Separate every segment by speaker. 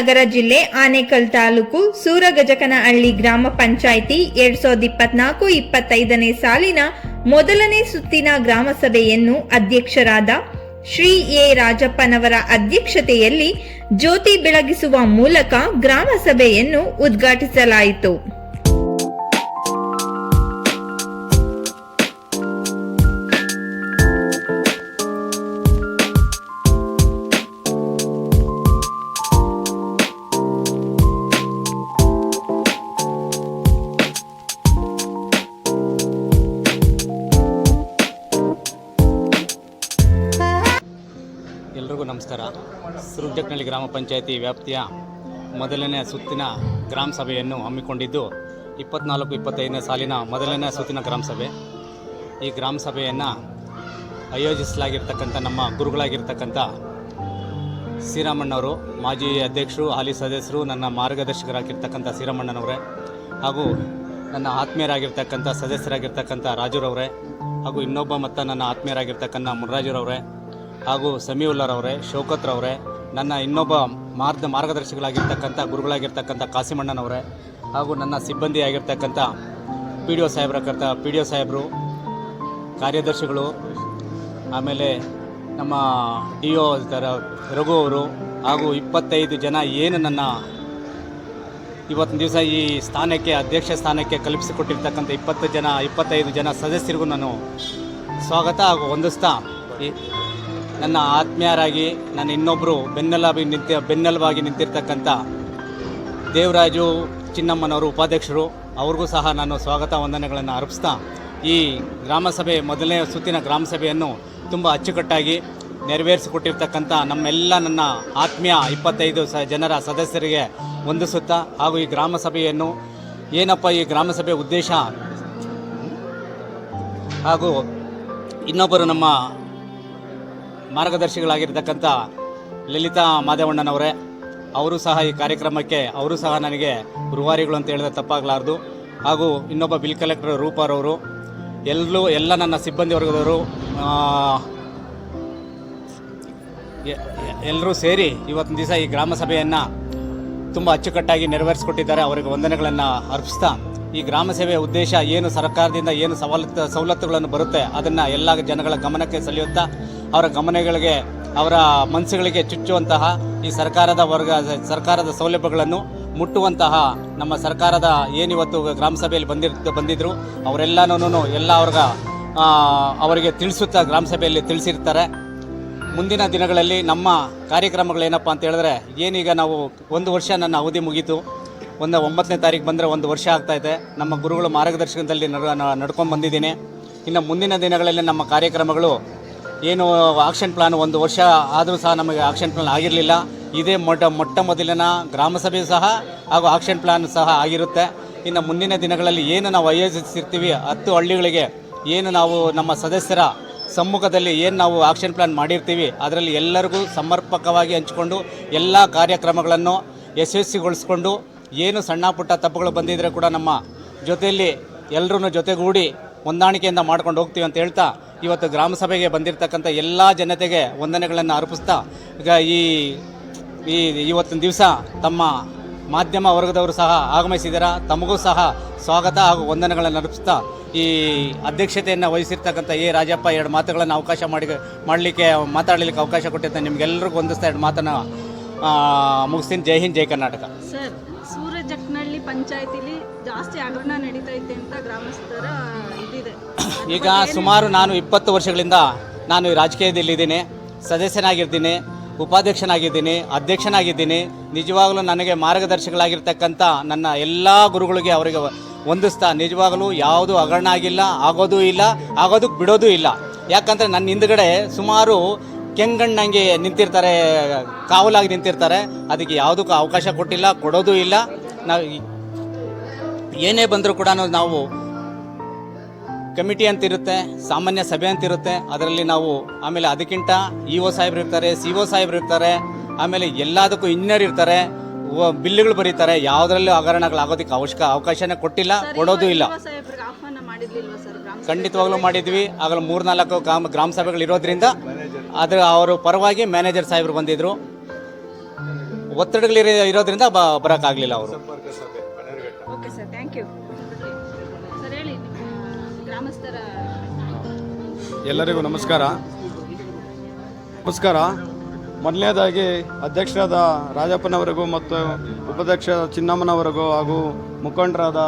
Speaker 1: ನಗರ ಜಿಲ್ಲೆ ಆನೇಕಲ್ ತಾಲೂಕು ಸೂರಗಜಕನಹಳ್ಳಿ ಗ್ರಾಮ ಪಂಚಾಯಿತಿ ಎರಡ್ ಸಾವಿರದ ಇಪ್ಪತ್ನಾಲ್ಕು ಇಪ್ಪತ್ತೈದನೇ ಸಾಲಿನ ಮೊದಲನೇ ಸುತ್ತಿನ ಗ್ರಾಮ ಸಭೆಯನ್ನು ಅಧ್ಯಕ್ಷರಾದ ಶ್ರೀ ಎ ರಾಜಪ್ಪನವರ ಅಧ್ಯಕ್ಷತೆಯಲ್ಲಿ ಜ್ಯೋತಿ ಬೆಳಗಿಸುವ ಮೂಲಕ ಗ್ರಾಮ ಸಭೆಯನ್ನು ಉದ್ಘಾಟಿಸಲಾಯಿತು.
Speaker 2: ಎಲ್ರಿಗೂ ನಮಸ್ಕಾರ. ಸುರುಜಕ್ನಳ್ಳಿ ಗ್ರಾಮ ಪಂಚಾಯಿತಿ ವ್ಯಾಪ್ತಿಯ ಮೊದಲನೇ ಸುತ್ತಿನ ಗ್ರಾಮ ಸಭೆಯನ್ನು ಹಮ್ಮಿಕೊಂಡಿದ್ದು ಇಪ್ಪತ್ನಾಲ್ಕು, ಇಪ್ಪತ್ತೈದನೇ ಸಾಲಿನ ಮೊದಲನೇ ಸುತ್ತಿನ ಗ್ರಾಮ ಸಭೆ. ಈ ಗ್ರಾಮ ಸಭೆಯನ್ನು ಆಯೋಜಿಸಲಾಗಿರ್ತಕ್ಕಂಥ ನಮ್ಮ ಗುರುಗಳಾಗಿರ್ತಕ್ಕಂಥ ಶ್ರೀರಾಮಣ್ಣವರು ಮಾಜಿ ಅಧ್ಯಕ್ಷರು, ಹಾಲಿ ಸದಸ್ಯರು, ನನ್ನ ಮಾರ್ಗದರ್ಶಕರಾಗಿರ್ತಕ್ಕಂಥ ಶ್ರೀರಾಮಣ್ಣನವರೇ ಹಾಗೂ ನನ್ನ ಆತ್ಮೀಯರಾಗಿರ್ತಕ್ಕಂಥ ಸದಸ್ಯರಾಗಿರ್ತಕ್ಕಂಥ ರಾಜುರವರೇ ಹಾಗೂ ಇನ್ನೊಬ್ಬ ಮತ್ತು ನನ್ನ ಆತ್ಮೀಯರಾಗಿರ್ತಕ್ಕಂಥ ಮುನ್ರಾಜುರವರೇ ಹಾಗೂ ಸಮೀವುಲ್ಲರವರೇ ಶೌಕತ್ರವರೇ ನನ್ನ ಇನ್ನೊಬ್ಬ ಮಾರ್ಗ ಮಾರ್ಗದರ್ಶಿಗಳಾಗಿರ್ತಕ್ಕಂಥ ಗುರುಗಳಾಗಿರ್ತಕ್ಕಂಥ ಕಾಸಿಮಣ್ಣನವರೇ ಹಾಗೂ ನನ್ನ ಸಿಬ್ಬಂದಿ ಆಗಿರ್ತಕ್ಕಂಥ ಪಿ ಡಿ ಒ ಸಾಹೇಬ್ರಕರ್ತ ಪಿ ಡಿ ಒ ಸಾಹೇಬರು, ಕಾರ್ಯದರ್ಶಿಗಳು, ಆಮೇಲೆ ನಮ್ಮ ಡಿ ಒ ರಘು ಅವರು, ಹಾಗೂ ಇಪ್ಪತ್ತೈದು ಜನ ಏನು ನನ್ನ ಇವತ್ತಿನ ದಿವಸ ಈ ಸ್ಥಾನಕ್ಕೆ, ಅಧ್ಯಕ್ಷ ಸ್ಥಾನಕ್ಕೆ ಕಲ್ಪಿಸಿಕೊಟ್ಟಿರ್ತಕ್ಕಂಥ ಇಪ್ಪತ್ತು ಜನ, ಇಪ್ಪತ್ತೈದು ಜನ ಸದಸ್ಯರಿಗೂ ನಾನು ಸ್ವಾಗತ ಹಾಗೂ ಹೊಂದಿಸ್ತಾ ನನ್ನ ಆತ್ಮೀಯರಾಗಿ ನಾನು ಇನ್ನೊಬ್ಬರು ಬೆನ್ನೆಲಾಗಿ ನಿಂತ ಬೆನ್ನೆಲುಬಾಗಿ ನಿಂತಿರ್ತಕ್ಕಂಥ ದೇವರಾಜು ಚಿನ್ನಮ್ಮನವರು ಉಪಾಧ್ಯಕ್ಷರು, ಅವ್ರಿಗೂ ಸಹ ನಾನು ಸ್ವಾಗತ ವಂದನೆಗಳನ್ನು ಅರ್ಪಿಸ್ತಾ ಈ ಗ್ರಾಮಸಭೆ, ಮೊದಲನೇ ಸುತ್ತಿನ ಗ್ರಾಮಸಭೆಯನ್ನು ತುಂಬ ಅಚ್ಚುಕಟ್ಟಾಗಿ ನೆರವೇರಿಸಿಕೊಟ್ಟಿರ್ತಕ್ಕಂಥ ನಮ್ಮೆಲ್ಲ ನನ್ನ ಆತ್ಮೀಯ ಇಪ್ಪತ್ತೈದು ಸ ಜನರ ಸದಸ್ಯರಿಗೆ ವಂದಿಸುತ್ತಾ ಹಾಗೂ ಈ ಗ್ರಾಮ ಸಭೆಯನ್ನು ಏನಪ್ಪ ಈ ಗ್ರಾಮ ಸಭೆ ಉದ್ದೇಶ? ಹಾಗೂ ಇನ್ನೊಬ್ಬರು ನಮ್ಮ ಮಾರ್ಗದರ್ಶಿಗಳಾಗಿರ್ತಕ್ಕಂಥ ಲಲಿತಾ ಮಾದೇವಣ್ಣನವರೇ, ಅವರು ಸಹ ಈ ಕಾರ್ಯಕ್ರಮಕ್ಕೆ, ಅವರು ಸಹ ನನಗೆ ಗುರುವಾರಿಗಳು ಅಂತ ಹೇಳಿದ್ರೆ ತಪ್ಪಾಗಲಾರ್ದು. ಹಾಗೂ ಇನ್ನೊಬ್ಬ ಬಿಲ್ ಕಲೆಕ್ಟರ್ ರೂಪಾರವರು, ಎಲ್ಲರೂ, ಎಲ್ಲ ನನ್ನ ಸಿಬ್ಬಂದಿ ವರ್ಗದವರು ಎಲ್ಲರೂ ಸೇರಿ ಇವತ್ತಿನ ದಿವಸ ಈ ಗ್ರಾಮ ಸಭೆಯನ್ನು ತುಂಬ ಅಚ್ಚುಕಟ್ಟಾಗಿ ನೆರವೇರಿಸಿಕೊಟ್ಟಿದ್ದಾರೆ. ಅವರಿಗೆ ವಂದನೆಗಳನ್ನು ಅರ್ಪಿಸ್ತಾ, ಈ ಗ್ರಾಮ ಸೇವೆಯ ಉದ್ದೇಶ ಏನು, ಸರ್ಕಾರದಿಂದ ಏನು ಸವಲತ್ತು, ಸವಲತ್ತುಗಳನ್ನು ಬರುತ್ತೆ, ಅದನ್ನು ಎಲ್ಲ ಜನಗಳ ಗಮನಕ್ಕೆ ಸೆಳೆಯುತ್ತಾ ಅವರ ಗಮನಗಳಿಗೆ, ಅವರ ಮನಸ್ಸುಗಳಿಗೆ ಚುಚ್ಚುವಂತಹ ಈ ಸರ್ಕಾರದ ವರ್ಗ, ಸರ್ಕಾರದ ಸೌಲಭ್ಯಗಳನ್ನು ಮುಟ್ಟುವಂತಹ ನಮ್ಮ ಸರ್ಕಾರದ ಏನಿವತ್ತು ಗ್ರಾಮ ಸಭೆಯಲ್ಲಿ ಬಂದಿರ್ ಬಂದಿದ್ದರು ಅವರೆಲ್ಲನೂ ಎಲ್ಲ ಅವ್ರಿಗೆ ಅವರಿಗೆ ತಿಳಿಸುತ್ತಾ ಗ್ರಾಮ ಸಭೆಯಲ್ಲಿ ತಿಳಿಸಿರ್ತಾರೆ. ಮುಂದಿನ ದಿನಗಳಲ್ಲಿ ನಮ್ಮ ಕಾರ್ಯಕ್ರಮಗಳೇನಪ್ಪ ಅಂತ ಹೇಳಿದ್ರೆ, ಏನೀಗ ನಾವು ಒಂದು ವರ್ಷ ನನ್ನ ಅವಧಿ ಮುಗೀತು, ಒಂದು ಒಂಬತ್ತನೇ ತಾರೀಕು ಬಂದರೆ ಒಂದು ವರ್ಷ ಆಗ್ತಾಯಿದೆ ನಮ್ಮ ಗುರುಗಳ ಮಾರ್ಗದರ್ಶನದಲ್ಲಿ ನಡ್ಕೊಂಡು ಬಂದಿದ್ದೀನಿ. ಇನ್ನು ಮುಂದಿನ ದಿನಗಳಲ್ಲಿ ನಮ್ಮ ಕಾರ್ಯಕ್ರಮಗಳು ಏನು ಆಕ್ಷನ್ ಪ್ಲಾನ್ ಒಂದು ವರ್ಷ ಆದರೂ ಸಹ ನಮಗೆ ಆಕ್ಷನ್ ಪ್ಲಾನ್ ಆಗಿರಲಿಲ್ಲ. ಇದೇ ಮೊಟ್ಟ ಮೊಟ್ಟ ಮೊದಲಿನ ಗ್ರಾಮ ಸಹ ಹಾಗೂ ಆಕ್ಷನ್ ಪ್ಲಾನ್ ಸಹ ಆಗಿರುತ್ತೆ. ಇನ್ನು ಮುಂದಿನ ದಿನಗಳಲ್ಲಿ ಏನು ನಾವು ಆಯೋಜಿಸಿರ್ತೀವಿ ಹತ್ತು ಹಳ್ಳಿಗಳಿಗೆ ಏನು ನಾವು ನಮ್ಮ ಸದಸ್ಯರ ಸಮ್ಮುಖದಲ್ಲಿ ಏನು ನಾವು ಆಕ್ಷನ್ ಪ್ಲಾನ್ ಮಾಡಿರ್ತೀವಿ, ಅದರಲ್ಲಿ ಎಲ್ಲರಿಗೂ ಸಮರ್ಪಕವಾಗಿ ಹಂಚಿಕೊಂಡು ಎಲ್ಲ ಕಾರ್ಯಕ್ರಮಗಳನ್ನು ಯಶಸ್ವಿಗೊಳಿಸ್ಕೊಂಡು ಏನು ಸಣ್ಣ ಪುಟ್ಟ ತಪ್ಪುಗಳು ಬಂದಿದ್ದರೆ ಕೂಡ ನಮ್ಮ ಜೊತೆಯಲ್ಲಿ ಎಲ್ಲರೂ ಜೊತೆಗೂಡಿ ಹೊಂದಾಣಿಕೆಯಿಂದ ಮಾಡ್ಕೊಂಡು ಹೋಗ್ತೀವಿ ಅಂತ ಹೇಳ್ತಾ ಇವತ್ತು ಗ್ರಾಮ ಸಭೆಗೆ ಬಂದಿರತಕ್ಕಂಥ ಎಲ್ಲ ಜನತೆಗೆ ವಂದನೆಗಳನ್ನು ಅರ್ಪಿಸ್ತಾ, ಈಗ ಈ ಈ ಇವತ್ತಿನ ದಿವಸ ತಮ್ಮ ಮಾಧ್ಯಮ ವರ್ಗದವರು ಸಹ ಆಗಮಿಸಿದ್ದೀರ ತಮಗೂ ಸಹ ಸ್ವಾಗತ ಹಾಗೂ ವಂದನೆಗಳನ್ನು ಅರ್ಪಿಸ್ತಾ, ಈ ಅಧ್ಯಕ್ಷತೆಯನ್ನು ವಹಿಸಿರ್ತಕ್ಕಂಥ ಎ ರಾಜಪ್ಪ ಎರಡು ಮಾತುಗಳನ್ನು ಅವಕಾಶ ಮಾಡಿ, ಮಾಡಲಿಕ್ಕೆ, ಮಾತಾಡಲಿಕ್ಕೆ ಅವಕಾಶ ಕೊಟ್ಟಿದ್ದೆ ನಿಮಗೆಲ್ಲರಿಗೂ ಒಂದಿಸ್ತಾ ಎರಡು ಮಾತನ್ನು ಮುಗಿಸ್ತೀನಿ. ಜೈ ಹಿಂದ್, ಜೈ ಕರ್ನಾಟಕ.
Speaker 3: ಸೂರಜಕ್ನಹಳ್ಳಿ ಪಂಚಾಯತಿಲಿ ಜಾಸ್ತಿ ಹಗರಣ ನಡೀತಾ ಇದೆ ಅಂತ ಗ್ರಾಮಸ್ಥರ ಇದಿದೆ.
Speaker 2: ಈಗ ಸುಮಾರು ನಾನು ಇಪ್ಪತ್ತು ವರ್ಷಗಳಿಂದ ನಾನು ಈ ರಾಜಕೀಯದಲ್ಲಿದ್ದೀನಿ ಸದಸ್ಯನಾಗಿರ್ತೀನಿ ಉಪಾಧ್ಯಕ್ಷನಾಗಿದ್ದೀನಿ ಅಧ್ಯಕ್ಷನಾಗಿದ್ದೀನಿ. ನಿಜವಾಗಲೂ ನನಗೆ ಮಾರ್ಗದರ್ಶಕಗಳಾಗಿರ್ತಕ್ಕಂಥ ನನ್ನ ಎಲ್ಲ ಗುರುಗಳಿಗೆ ಅವರಿಗೆ ಹೊಂದಿಸ್ತಾ ನಿಜವಾಗಲೂ ಯಾವುದು ಹಗರಣ ಆಗಿಲ್ಲ ಆಗೋದೂ ಇಲ್ಲ ಆಗೋದಕ್ಕೆ ಬಿಡೋದೂ ಇಲ್ಲ. ಯಾಕಂದರೆ ನನ್ನ ಹಿಂದ್ಗಡೆ ಸುಮಾರು ಕೆಂಗಣ್ಣಂಗೆ ನಿಂತಿರ್ತಾರೆ, ಕಾವಲಾಗಿ ನಿಂತಿರ್ತಾರೆ. ಅದಕ್ಕೆ ಯಾವುದಕ್ಕೂ ಅವಕಾಶ ಕೊಟ್ಟಿಲ್ಲ, ಕೊಡೋದು ಇಲ್ಲ. ನಾವು ಏನೇ ಬಂದರೂ ಕೂಡ ನಾವು ಕಮಿಟಿ ಅಂತಿರುತ್ತೆ, ಸಾಮಾನ್ಯ ಸಭೆ ಅಂತಿರುತ್ತೆ. ಅದರಲ್ಲಿ ನಾವು ಆಮೇಲೆ ಅದಕ್ಕಿಂತ ಇ ಒ ಸಾಹೇಬ್ರು ಇರ್ತಾರೆ ಸಿ ಒ ಸಾಹೇಬ್ರು ಇರ್ತಾರೆ. ಆಮೇಲೆ ಎಲ್ಲದಕ್ಕೂ ಇಂಜಿನಿಯರ್ ಇರ್ತಾರೆ. ವ- ಬಿಲ್లుಗಳು ಬರೀತಾರೆ. ಯಾವುದರಲ್ಲೂ ಹಗರಣಗಳಾಗೋದಕ್ಕೆ ಅವಶ್ಯಕ ಅವಕಾಶನೇ ಕೊಟ್ಟಿಲ್ಲ ಕೊಡೋದು ಇಲ್ಲ. ಖಂಡಿತವಾಗ್ಲೂ ಮಾಡಿದ್ವಿ. ಆಗಲೂ ಮೂರ್ನಾಲ್ಕು ಗ್ರಾಮ ಗ್ರಾಮ ಸಭೆಗಳು ಇರೋದ್ರಿಂದ ಅದರ ಅವರು ಪರವಾಗಿ ಮ್ಯಾನೇಜರ್ ಸಾಹೇಬರು ಬಂದಿದ್ರು. ಒತ್ತಡಗಳು ಇರೋದ್ರಿಂದ ಬ ಬರೋಕ್ಕಾಗಲಿಲ್ಲ ಅವರು.
Speaker 3: Okay sir thank you sir ಹೇಳಿ ನಿಮ್ಮ ಗ್ರಾಮಸ್ಥರ
Speaker 4: ಎಲ್ಲರಿಗೂ ನಮಸ್ಕಾರ. ನಮಸ್ಕಾರ. ಮೊದಲನೇದಾಗಿ ಅಧ್ಯಕ್ಷರಾದ ರಾಜಪ್ಪನವರಿಗೂ ಮತ್ತು ಉಪಾಧ್ಯಕ್ಷ ಚಿನ್ನಮ್ಮನವರಿಗೂ ಹಾಗೂ ಮುಖಂಡರಾದ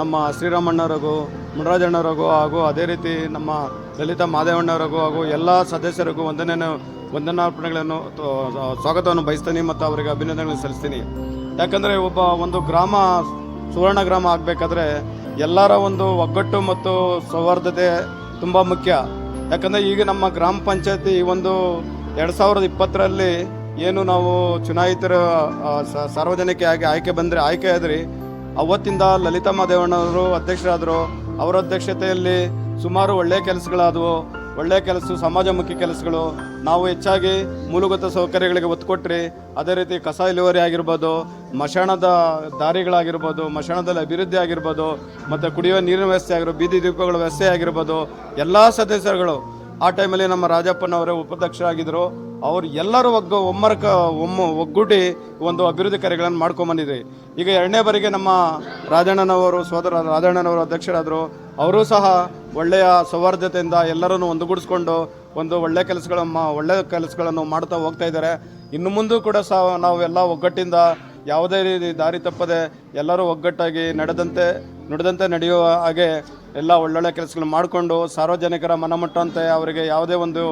Speaker 4: ನಮ್ಮ ಶ್ರೀರಾಮಣ್ಣವರಿಗೂ, ಮುನರಾಜಣ್ಣವರಿಗೂ ಹಾಗೂ ಅದೇ ರೀತಿ ನಮ್ಮ ಲಲಿತಾ ಮಾದೇವಣ್ಣವರಿಗೂ ಹಾಗೂ ಎಲ್ಲ ಸದಸ್ಯರಿಗೂ ವಂದನೆ ವಂದನಾರ್ಪಣೆಗಳನ್ನು ಸ್ವಾಗತವನ್ನು ಬಯಸ್ತೀನಿ ಮತ್ತು ಅವರಿಗೆ ಅಭಿನಂದನೆಗಳನ್ನು ಸಲ್ಲಿಸ್ತೀನಿ. ಯಾಕಂದರೆ ಒಬ್ಬ ಒಂದು ಗ್ರಾಮ, ಸುವರ್ಣ ಗ್ರಾಮ ಆಗಬೇಕಾದ್ರೆ ಎಲ್ಲರ ಒಂದು ಒಗ್ಗಟ್ಟು ಮತ್ತು ಸೌಹಾರ್ದತೆ ತುಂಬ ಮುಖ್ಯ. ಯಾಕಂದರೆ ಈಗ ನಮ್ಮ ಗ್ರಾಮ ಪಂಚಾಯತಿ ಒಂದು ಎರಡು ಸಾವಿರದ ಇಪ್ಪತ್ತರಲ್ಲಿ ಏನು ನಾವು ಚುನಾಯಿತರ ಸಾರ್ವಜನಿಕ ಆಗಿ ಆಯ್ಕೆ ಬಂದರೆ ಆಯ್ಕೆ ಆದ್ರಿ. ಅವತ್ತಿಂದ ಲಲಿತಾ ಮಾದೇವಣ್ಣವರು ಅಧ್ಯಕ್ಷರಾದರು. ಅವರ ಅಧ್ಯಕ್ಷತೆಯಲ್ಲಿ ಸುಮಾರು ಒಳ್ಳೆಯ ಕೆಲಸಗಳಾದವು. ಒಳ್ಳೆಯ ಕೆಲಸ, ಸಮಾಜಮುಖಿ ಕೆಲಸಗಳು. ನಾವು ಹೆಚ್ಚಾಗಿ ಮೂಲಭೂತ ಸೌಕರ್ಯಗಳಿಗೆ ಒತ್ತು ಕೊಟ್ಟರೆ ಅದೇ ರೀತಿ ಕಸ ಇಳುವರಿ ಆಗಿರ್ಬೋದು, ಮಶಾಣದ ದಾರಿಗಳಾಗಿರ್ಬೋದು, ಮಶಾಣದಲ್ಲಿ ಅಭಿವೃದ್ಧಿ ಆಗಿರ್ಬೋದು, ಮತ್ತು ಕುಡಿಯುವ ನೀರಿನ ವ್ಯವಸ್ಥೆ ಆಗಿರೋ ಬೀದಿ ದೀಪಗಳ ವ್ಯವಸ್ಥೆ ಆಗಿರ್ಬೋದು, ಎಲ್ಲ ಸದಸ್ಯರುಗಳು ಆ ಟೈಮಲ್ಲಿ ನಮ್ಮ ರಾಜಪ್ಪನವರೇ ಉಪಾಧ್ಯಕ್ಷರಾಗಿದ್ದರು ಅವರು ಎಲ್ಲರೂ ಒಗ್ಗ ಒಮ್ಮರಕ ಒಮ್ಮ ಒಗ್ಗೂಡಿ ಒಂದು ಅಭಿವೃದ್ಧಿ ಕಾರ್ಯಗಳನ್ನು ಮಾಡ್ಕೊಂಬಂದಿದ್ವಿ ಈಗ ಎರಡನೇ ಬಾರಿಗೆ ನಮ್ಮ ರಾಜಣ್ಣನವರು, ಸೋದರ ರಾಜಣ್ಣನವರು ಅಧ್ಯಕ್ಷರಾದರು. ಅವರೂ ಸಹ ಒಳ್ಳೆಯ ಸೌಹಾರ್ದತೆಯಿಂದ ಎಲ್ಲರನ್ನು ಒಂದುಗೂಡಿಸ್ಕೊಂಡು ಒಂದು ಒಳ್ಳೆಯ ಕೆಲಸಗಳ ಒಳ್ಳೆಯ ಕೆಲಸಗಳನ್ನು ಮಾಡ್ತಾ ಹೋಗ್ತಾ ಇದ್ದಾರೆ. ಇನ್ನು ಮುಂದೂ ಕೂಡ ಸಹ ನಾವು ಎಲ್ಲ ಒಗ್ಗಟ್ಟಿಂದ ಯಾವುದೇ ರೀತಿ ದಾರಿ ತಪ್ಪದೆ ಎಲ್ಲರೂ ಒಗ್ಗಟ್ಟಾಗಿ ನಡೆದಂತೆ, ನುಡಿದಂತೆ ನಡೆಯುವ ಹಾಗೆ ಎಲ್ಲ ಒಳ್ಳೊಳ್ಳೆ ಕೆಲಸಗಳು ಮಾಡಿಕೊಂಡು ಸಾರ್ವಜನಿಕರ ಮನಮುಟ್ಟಂತೆ ಅವರಿಗೆ ಯಾವುದೇ ಒಂದು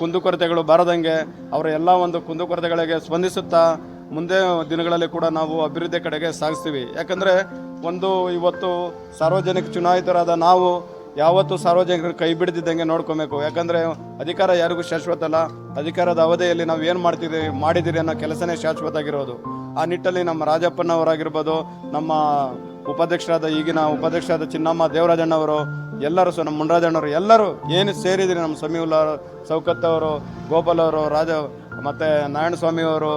Speaker 4: ಕುಂದುಕೊರತೆಗಳು ಬಾರದಂಗೆ ಅವರ ಎಲ್ಲ ಒಂದು ಕುಂದುಕೊರತೆಗಳಿಗೆ ಸ್ಪಂದಿಸುತ್ತಾ ಮುಂದೆ ದಿನಗಳಲ್ಲಿ ಕೂಡ ನಾವು ಅಭಿವೃದ್ಧಿ ಕಡೆಗೆ ಸಾಗಿಸ್ತೀವಿ. ಯಾಕಂದರೆ ಒಂದು ಇವತ್ತು ಸಾರ್ವಜನಿಕ ಚುನಾಯಿತರಾದ ನಾವು ಯಾವತ್ತು ಸಾರ್ವಜನಿಕರು ಕೈ ಬಿಡದಿದ್ದಂಗೆ ನೋಡ್ಕೊಬೇಕು. ಯಾಕಂದರೆ ಅಧಿಕಾರ ಯಾರಿಗೂ ಶಾಶ್ವತ ಅಲ್ಲ. ಅಧಿಕಾರದ ಅವಧಿಯಲ್ಲಿ ನಾವು ಏನು ಮಾಡ್ತಿದ್ದೀವಿ, ಮಾಡಿದ್ದೀರಿ ಅನ್ನೋ ಕೆಲಸನೇ ಶಾಶ್ವತ ಆಗಿರೋದು. ಆ ನಿಟ್ಟಲ್ಲಿ ನಮ್ಮ ರಾಜಪ್ಪನವರಾಗಿರ್ಬೋದು, ನಮ್ಮ ಉಪಾಧ್ಯಕ್ಷರಾದ ಈಗಿನ ಉಪಾಧ್ಯಕ್ಷರಾದ ಚಿನ್ನಮ್ಮ ದೇವರಾಜಣ್ಣವರು ಎಲ್ಲರೂ ಸಹ ನಮ್ಮ ಮುನರಾಜಣ್ಣವರು ಎಲ್ಲರೂ ಏನು ಸೇರಿದ್ರಿ ನಮ್ಮ ಸಮೀವುಲ್ಲ ಸೌಕತ್ ಅವರು ಗೋಪಾಲ್ ಅವರು ರಾಜ ಮತ್ತು ನಾರಾಯಣ ಸ್ವಾಮಿಯವರು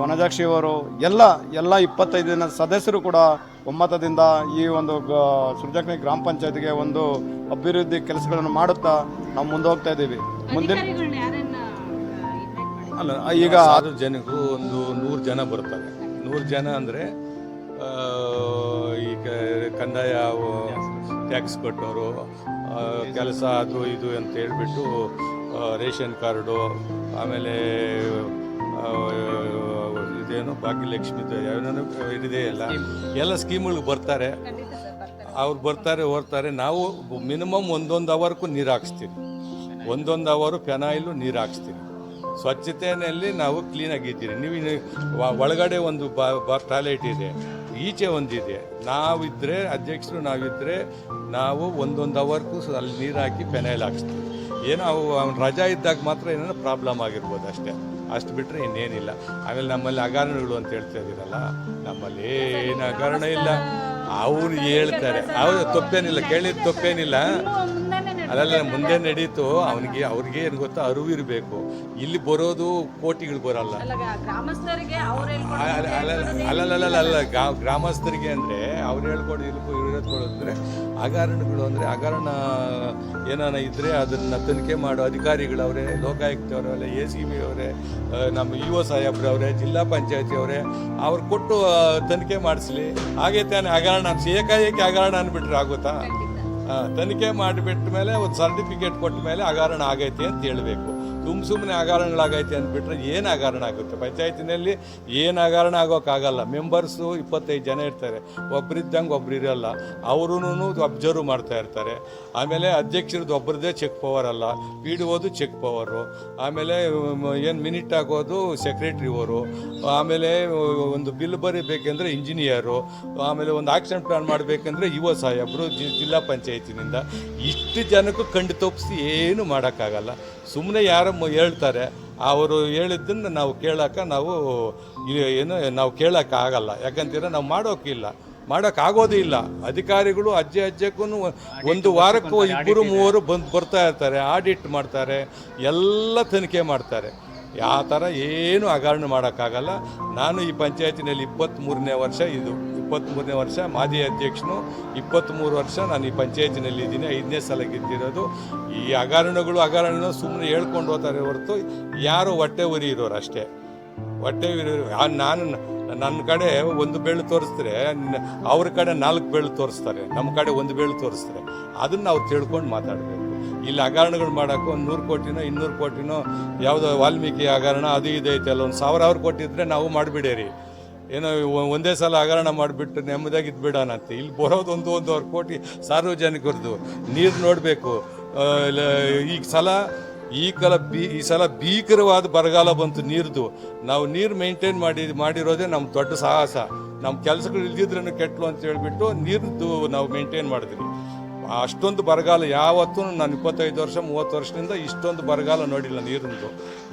Speaker 4: ವನಜಾಕ್ಷಿ ಅವರು ಎಲ್ಲ ಎಲ್ಲ ಇಪ್ಪತ್ತೈದು ಜನ ಸದಸ್ಯರು ಕೂಡ ಒಮ್ಮತದಿಂದ ಈ ಒಂದು ಗ- ಸೃಜಕ್ನಿ ಗ್ರಾಮ ಪಂಚಾಯತ್ಗೆ ಒಂದು ಅಭಿವೃದ್ಧಿ ಕೆಲಸಗಳನ್ನು ಮಾಡುತ್ತಾ ನಾವು ಮುಂದೆ ಹೋಗ್ತಾ ಇದ್ದೀವಿ. ಮುಂದಿನ
Speaker 3: ಅಧಿಕಾರಿಗಳನ್ನ ಯಾರನ್ನ ಇನ್ವೈಟ್ ಮಾಡಿ
Speaker 4: ಅಲ್ಲ ಈಗ
Speaker 5: ಸಾವಿರ ಜನಕ್ಕೂ ಒಂದು ನೂರು ಜನ ಬರ್ತಾರೆ. ನೂರು ಜನ ಅಂದರೆ ಕಂದಾಯ ಟ್ಯಾಕ್ಸ್ ಕಟ್ಟೋರು ಕೆಲಸ ಅದು ಇದು ಅಂತ ಹೇಳಿಬಿಟ್ಟು ರೇಷನ್ ಕಾರ್ಡು, ಆಮೇಲೆ ಇದೇನು ಭಾಗ್ಯಲಕ್ಷ್ಮಿ ಏನೇನೋ ಇದಿದೆ ಎಲ್ಲ. ಎಲ್ಲ ಸ್ಕೀಮ್ಗಳಿಗೆ ಬರ್ತಾರೆ. ಅವ್ರು ಬರ್ತಾರೆ ಹೋರ್ತಾರೆ ನಾವು ಮಿನಿಮಮ್ ಒಂದೊಂದು ಅವರ್ಗೂ ನೀರು ಹಾಕ್ಸ್ತೀವಿ. ಒಂದೊಂದು ಅವರು ಪೆನಾಯಿಲು ನೀರು ಹಾಕ್ಸ್ತೀವಿ. ಸ್ವಚ್ಛತೆಯಲ್ಲಿ ನಾವು ಕ್ಲೀನಾಗಿದ್ದೀರಿ ನೀವು ಒಳಗಡೆ ಒಂದು ಬ ಬಾ ಟಾಯ್ಲೆಟ್ ಇದೆ ಈಚೆ ಒಂದಿದೆ. ನಾವಿದ್ದರೆ ಅಧ್ಯಕ್ಷರು ನಾವಿದ್ದರೆ ನಾವು ಒಂದೊಂದು ಅವರ್ಗೂ ಅಲ್ಲಿ ನೀರು ಹಾಕಿ ಫೆನೈಲ್ ಹಾಕ್ಸ್ತೀವಿ. ಏನೋ ಅವು ಅವ್ನು ರಜಾ ಇದ್ದಾಗ ಮಾತ್ರ ಏನೋ ಪ್ರಾಬ್ಲಮ್ ಆಗಿರ್ಬೋದು ಅಷ್ಟೇ. ಅಷ್ಟು ಬಿಟ್ಟರೆ ಇನ್ನೇನಿಲ್ಲ. ಆಮೇಲೆ ನಮ್ಮಲ್ಲಿ ಹಗರಣಗಳು ಅಂತ ಹೇಳ್ತಾ ಇದ್ದೀರಲ್ಲ ನಮ್ಮಲ್ಲಿ ಏನು ಹಗರಣ ಇಲ್ಲ. ಅವ್ರು ಹೇಳ್ತಾರೆ. ಅವ್ರು ತಪ್ಪೇನಿಲ್ಲ. ಕೇಳಿದ ತಪ್ಪೇನಿಲ್ಲ. ಅಲ್ಲಲ್ಲ ಮುಂದೆ ನಡೀತು ಅವನಿಗೆ ಅವ್ರಿಗೆ ಏನು ಗೊತ್ತಾ ಅರಿವು ಇರಬೇಕು. ಇಲ್ಲಿ ಬರೋದು ಕೋಟಿಗಳು ಬರಲ್ಲ. ಅಲ್ಲಲ್ಲ ಅಲ್ಲ ಗಾ- ಗ್ರಾಮಸ್ಥರಿಗೆ ಅಂದರೆ ಅವ್ರು ಹೇಳ್ಕೊಡು ಇಲ್ಲಿ ಇರೋದ್ಕೊಡು ಅಂದರೆ ಹಗರಣಗಳು ಅಂದರೆ ಹಗರಣ ಏನಾನ ಇದ್ದರೆ ಅದನ್ನು ತನಿಖೆ ಮಾಡೋ ಅಧಿಕಾರಿಗಳವರೇ ಲೋಕಾಯುಕ್ತವರವರೇ ಎ ಸಿ ಬಿ ಅವರೇ ನಮ್ಮ ಇ ಒ ಸಾಹೇಬ್ರವರೇ ಜಿಲ್ಲಾ ಪಂಚಾಯತಿ ಅವರೇ ಅವ್ರು ಕೊಟ್ಟು ತನಿಖೆ ಮಾಡಿಸ್ಲಿ. ಹಾಗೆ ತಾನೇ ಹಗರಣ ಏಕಾಏಕಿ ಹಗರಣ ಅಂದ್ಬಿಟ್ರೆ ಆಗುತ್ತಾ? ತನಿಖೆ ಮಾಡಿಬಿಟ್ಟ ಮೇಲೆ ಒಂದು ಸರ್ಟಿಫಿಕೇಟ್ ಕೊಟ್ಟ ಮೇಲೆ ಹಗರಣ ಆಗೈತೆ ಅಂತ ಹೇಳಬೇಕು. ಸುಮ್ಮ ಸುಮ್ಮನೆ ಹಗರಣಗಳಾಗೈತೆ ಅಂದ್ಬಿಟ್ರೆ ಏನು ಹಗರಣ ಆಗುತ್ತೆ? ಪಂಚಾಯತಿನಲ್ಲಿ ಏನು ಹಗರಣ ಆಗೋಕ್ಕಾಗಲ್ಲ ಮೆಂಬರ್ಸು ಇಪ್ಪತ್ತೈದು ಜನ ಇರ್ತಾರೆ. ಒಬ್ಬರಿದ್ದಂಗೆ ಒಬ್ರು ಇರಲ್ಲ ಅವ್ರೂ ಅಬ್ಸರ್ವ್ ಮಾಡ್ತಾ ಇರ್ತಾರೆ. ಆಮೇಲೆ ಅಧ್ಯಕ್ಷರದ್ದು ಒಬ್ಬರದೇ ಚೆಕ್ ಪವರ್ ಅಲ್ಲ. ಪಿ ಡಿ ಓದು ಚೆಕ್ ಪವರು. ಆಮೇಲೆ ಏನು ಮಿನಿಟ್ ಆಗೋದು ಸೆಕ್ರೆಟ್ರಿ ಅವರು. ಆಮೇಲೆ, ಒಂದು ಬಿಲ್ ಬರೀಬೇಕೆಂದ್ರೆ ಇಂಜಿನಿಯರು. ಆಮೇಲೆ ಒಂದು ಆಕ್ಷನ್ ಪ್ಲಾನ್ ಮಾಡಬೇಕಂದ್ರೆ ಯುವ ಸಾಹೇಬರು ಜಿಲ್ಲಾ ಪಂಚಾಯತಿನಿಂದ. ಇಷ್ಟು ಜನಕ್ಕೂ ಕಂಡು ತಪ್ಪಿಸಿ ಏನು ಮಾಡೋಕ್ಕಾಗಲ್ಲ. ಸುಮ್ಮನೆ ಯಾರು ಹೇಳ್ತಾರೆ. ಅವರು ಹೇಳಿದ್ದನ್ನು ನಾವು ಕೇಳೋಕೆ ನಾವು ಏನು ನಾವು ಕೇಳೋಕ್ಕಾಗಲ್ಲ ಯಾಕಂತೀರ ನಾವು ಮಾಡೋಕ್ಕಿಲ್ಲ ಮಾಡೋಕ್ಕಾಗೋದೇ ಇಲ್ಲ. ಅಧಿಕಾರಿಗಳು ಅಜ್ಜೆ ಅಜ್ಜಕ್ಕೂ ಒಂದು ವಾರಕ್ಕೂ ಇಬ್ಬರು ಮೂವರು ಬಂದು ಬರ್ತಾ ಇರ್ತಾರೆ. ಆಡಿಟ್ ಮಾಡ್ತಾರೆ. ಎಲ್ಲ ತನಿಖೆ ಮಾಡ್ತಾರೆ. ಯಾವ ಥರ ಏನು ಹಗರಣ ಮಾಡೋಕ್ಕಾಗಲ್ಲ. ನಾನು ಈ ಪಂಚಾಯತಿನಲ್ಲಿ ಇಪ್ಪತ್ತ್ಮೂರನೇ ವರ್ಷ ಇದು. ಇಪ್ಪತ್ತ್ಮೂರನೇ ವರ್ಷ ಮಾಜಿ ಅಧ್ಯಕ್ಷನು ಇಪ್ಪತ್ತ್ಮೂರು ವರ್ಷ ನಾನು ಈ ಪಂಚಾಯತಿನಲ್ಲಿ ಇದ್ದೀನಿ, ಐದನೇ ಸಲ ಗೆದ್ದಿರೋದು ಈ ಹಗರಣಗಳು ಹಗರಣ ಸುಮ್ಮನೆ ಹೇಳ್ಕೊಂಡು ಹೋಗ್ತಾರೆ ಹೊರತು ಯಾರು ಹೊಟ್ಟೆ ಉರಿ ಇರೋರು ಅಷ್ಟೇ. ಹೊಟ್ಟೆ ನಾನು ನನ್ನ ಕಡೆ ಒಂದು ಬೆಳ್ಳು ತೋರಿಸ್ತಾರೆ, ಅವ್ರ ಕಡೆ ನಾಲ್ಕು ಬೆಳ್ಳು ತೋರಿಸ್ತಾರೆ, ನಮ್ಮ ಕಡೆ ಒಂದು ಬೆಳ್ಳು ತೋರಿಸ್ತಾರೆ. ಅದನ್ನು ನಾವು ತಿಳ್ಕೊಂಡು ಮಾತಾಡಬೇಕು. ಇಲ್ಲಿ ಹಗರಣಗಳು ಮಾಡೋಕ್ಕೂ ಒಂದು ನೂರು ಕೋಟಿನೋ, ಇನ್ನೂರು ಕೋಟಿನೋ, ಯಾವುದೋ ವಾಲ್ಮೀಕಿ ಹಗರಣ ಅದು ಇದು ಅಲ್ಲ, ಒಂದು ಸಾವಿರ ಅವ್ರು ಕೊಟ್ಟಿದ್ರೆ ನಾವು ಮಾಡಿಬಿಡೇರಿ. ಏನೋ ಒಂದೇ ಸಲ ಹಗರಣ ಮಾಡಿಬಿಟ್ಟು ನೆಮ್ಮದಿಯಾಗಿ ಇದ್ಬಿಡೋಣಂತೆ ಇಲ್ಲಿ ಬರೋದು ಒಂದು ಒಂದೂವರೆ ಕೋಟಿ ಸಾರ್ವಜನಿಕರದ್ದು ನೀರು ನೋಡಬೇಕು. ಈಗ ಸಲ, ಈ ಕಲ ಬಿ, ಈ ಸಲ ಭೀಕರವಾದ ಬರಗಾಲ ಬಂತು ನೀರ್ದು. ನಾವು ನೀರು ಮೇಂಟೈನ್ ಮಾಡಿ, ಮಾಡಿರೋದೇ ನಮ್ಮ ದೊಡ್ಡ ಸಾಹಸ. ನಮ್ಮ ಕೆಲಸಗಳು ಇಲ್ದಿದ್ರೂ ಕೆಟ್ಟಲು ಅಂತ ಹೇಳಿಬಿಟ್ಟು ನೀರ್ದು ನಾವು ಮೇಂಟೈನ್ ಮಾಡಿದ್ವಿ. ಅಷ್ಟೊಂದು ಬರಗಾಲ ಯಾವತ್ತೂ ನಾನು ಇಪ್ಪತ್ತೈದು ವರ್ಷ, ಮೂವತ್ತು ವರ್ಷದಿಂದ ಇಷ್ಟೊಂದು ಬರಗಾಲ ನೋಡಿಲ್ಲ ನೀರಿಂದು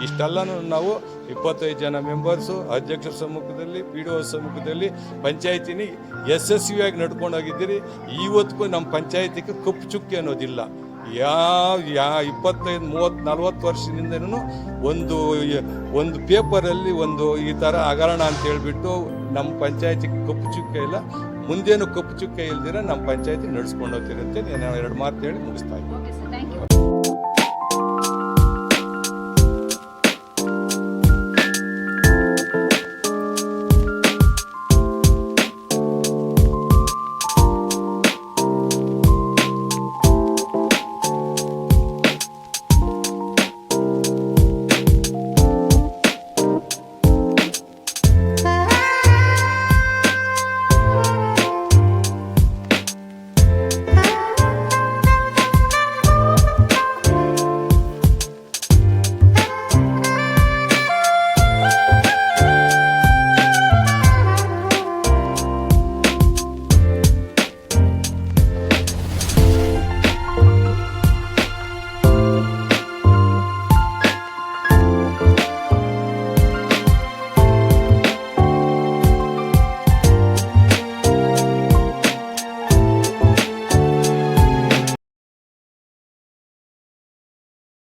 Speaker 5: ಇಷ್ಟೆಲ್ಲನೂ ನಾವು ಇಪ್ಪತ್ತೈದು ಜನ ಮೆಂಬರ್ಸು ಅಧ್ಯಕ್ಷರ ಸಮ್ಮುಖದಲ್ಲಿ ಪಿ ಡಿ ಒ ಸಮ್ಮುಖದಲ್ಲಿ, ಪಂಚಾಯತಿನಿ ಯಶಸ್ವಿಯಾಗಿ ನಡ್ಕೊಂಡು ಹೋಗಿದ್ದೀರಿ. ಇವತ್ತಿಗೂ ನಮ್ಮ ಪಂಚಾಯತಿಗೆ ಕಪ್ಪು ಚುಕ್ಕಿ ಅನ್ನೋದಿಲ್ಲ. ಯಾವ ಯಾ, ಇಪ್ಪತ್ತೈದು, ಮೂವತ್ತು, ನಲ್ವತ್ತು ವರ್ಷದಿಂದನೂ ಒಂದು ಒಂದು ಪೇಪರಲ್ಲಿ ಒಂದು ಈ ಥರ ಹಗರಣ ಅಂತ ಹೇಳಿಬಿಟ್ಟು ನಮ್ಮ ಪಂಚಾಯತಿಗೆ ಕಪ್ಪು ಚುಕ್ಕೆ ಇಲ್ಲ. ಮುಂದೇನು ಕಪ್ಪು ಚುಕ್ಕೆ ಇಲ್ದಿರ ನಮ್ಮ ಪಂಚಾಯತಿ ನಡೆಸ್ಕೊಂಡು ಹೋಗ್ತಿರುತ್ತೆ ನಾನು ಎರಡು ಮಾತು ಹೇಳಿ ಮುಗಿಸ್ತಾ ಇದ್ದೀನಿ